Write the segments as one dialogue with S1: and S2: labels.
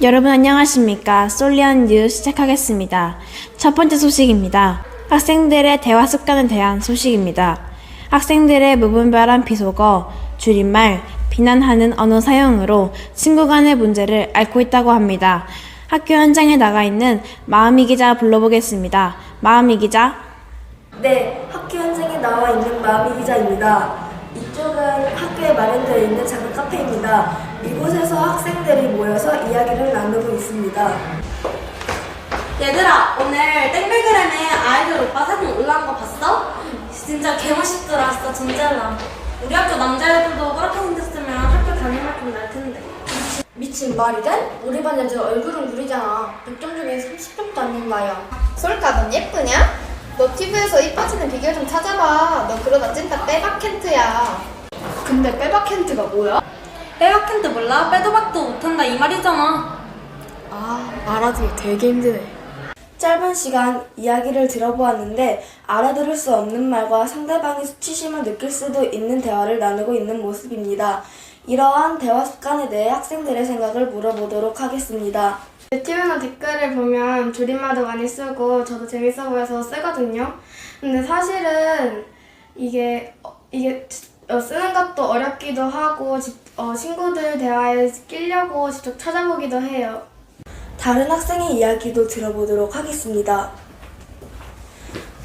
S1: 여러분 안녕하십니까? 솔리언 뉴스 시작하겠습니다. 첫 번째 소식입니다. 학생들의 대화 습관에 대한 소식입니다. 학생들의 무분별한 비속어, 줄임말, 비난하는 언어 사용으로 친구 간의 문제를 앓고 있다고 합니다. 학교 현장에 나가 있는 마음이 기자 불러보겠습니다. 마음이 기자.
S2: 네, 학교 현장에 나와 있는 마미 기자입니다. 이쪽은 학교에 마련되어 있는 작은 카페입니다. 이곳에서 학생들이 모여서 이야기를 나누고 있습니다.
S3: 얘들아 오늘 땡글그램에 아이돌 오빠 사진 올라온 거 봤어? 진짜 개멋있더라 진짜 존잘나 우리 학교 남자애들도 그렇게 생겼으면 학교 다닐 만큼 날 텐데
S2: 미친 말이 돼? 우리 반 애들 얼굴은 구리잖아. 100점 중에 30점도 안 된다야.
S4: 솔까 넌 예쁘냐? 너 TV에서 이뻐지는 비결 좀 찾아봐. 너 그러다 찐따 빼박 캔트야.
S2: 근데 빼박 캔트가 뭐야?
S3: 빼박캔트 몰라? 빼도 박도 못한다 이 말이잖아
S2: 아, 알아두기 되게 힘드네. 짧은 시간 이야기를 들어보았는데 알아들을 수 없는 말과 상대방이 수치심을 느낄 수도 있는 대화를 나누고 있는 모습입니다. 이러한 대화 습관에 대해 학생들의 생각을 물어보도록 하겠습니다.
S5: 유튜브나 댓글을 보면 줄임말도 많이 쓰고 저도 재밌어 보여서 쓰거든요. 근데 사실은 이게 어, 이게 어, 쓰는 것도 어렵기도 하고 직- 어, 친구들 대화에 끼려고 직접 찾아보기도 해요.
S2: 다른 학생의 이야기도 들어보도록 하겠습니다.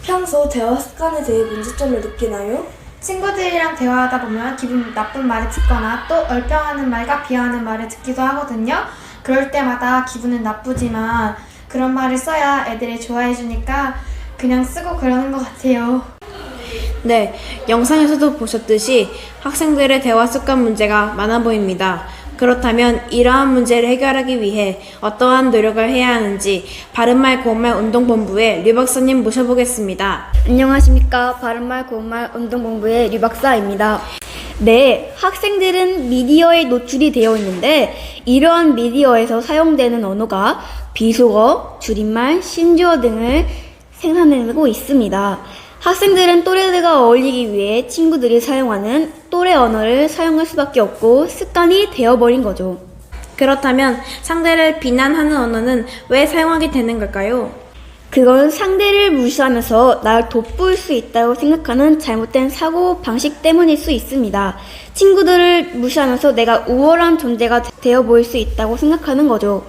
S2: 평소 대화 습관에 대해 문제점을 느끼나요?
S5: 친구들이랑 대화하다 보면 기분 나쁜 말을 듣거나 또 얼평하는 말과 비하하는 말을 듣기도 하거든요. 그럴 때마다 기분은 나쁘지만 그런 말을 써야 애들이 좋아해 주니까 그냥 쓰고 그러는 것 같아요.
S1: 네, 영상에서도 보셨듯이 학생들의 대화 습관 문제가 많아 보입니다. 그렇다면 이러한 문제를 해결하기 위해 어떠한 노력을 해야 하는지 바른말 고운말 운동본부의 류 박사님 모셔보겠습니다.
S6: 안녕하십니까. 바른말 고운말 운동본부의 류 박사입니다. 네, 학생들은 미디어에 노출이 되어 있는데 이러한 미디어에서 사용되는 언어가 비속어, 줄임말, 신조어 등을 생산해내고 있습니다. 학생들은 또래들과 어울리기 위해 친구들이 사용하는 또래 언어를 사용할 수밖에 없고 습관이 되어버린 거죠.
S1: 그렇다면 상대를 비난하는 언어는 왜 사용하게 되는 걸까요?
S6: 그건 상대를 무시하면서 나를 돋보일 수 있다고 생각하는 잘못된 사고 방식 때문일 수 있습니다. 친구들을 무시하면서 내가 우월한 존재가 되어 보일 수 있다고 생각하는 거죠.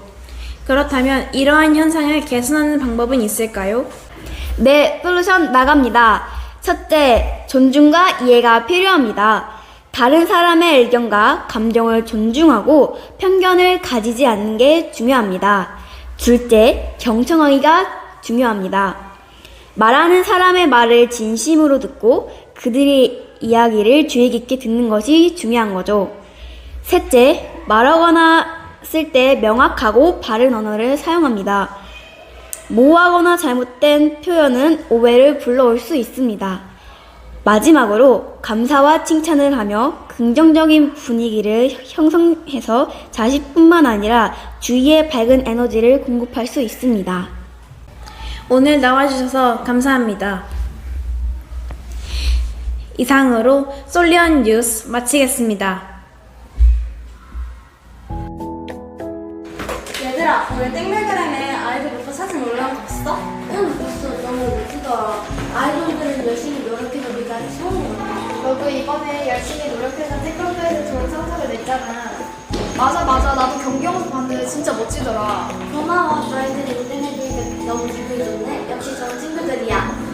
S1: 그렇다면 이러한 현상을 개선하는 방법은 있을까요?
S6: 네, 솔루션 나갑니다. 첫째, 존중과 이해가 필요합니다. 다른 사람의 의견과 감정을 존중하고 편견을 가지지 않는 게 중요합니다. 둘째, 경청하기가 중요합니다. 말하는 사람의 말을 진심으로 듣고 그들의 이야기를 주의 깊게 듣는 것이 중요한 거죠. 셋째, 말하거나 쓸 때 명확하고 바른 언어를 사용합니다. 모호하거나 잘못된 표현은 오해를 불러올 수 있습니다. 마지막으로 감사와 칭찬을 하며 긍정적인 분위기를 형성해서 자식뿐만 아니라 주위에 밝은 에너지를 공급할 수 있습니다.
S1: 오늘 나와주셔서 감사합니다. 이상으로 솔리언 뉴스 마치겠습니다.
S3: 얘들아 오늘 땡 댓글에서 좋은 성적을 냈잖아. 맞아 맞아 나도
S2: 경기영상 봤는데 진짜 멋지더라. 고마워. 너희들 인생에 대해
S5: 너무 기분 좋네. 역시 좋은 친구들이야.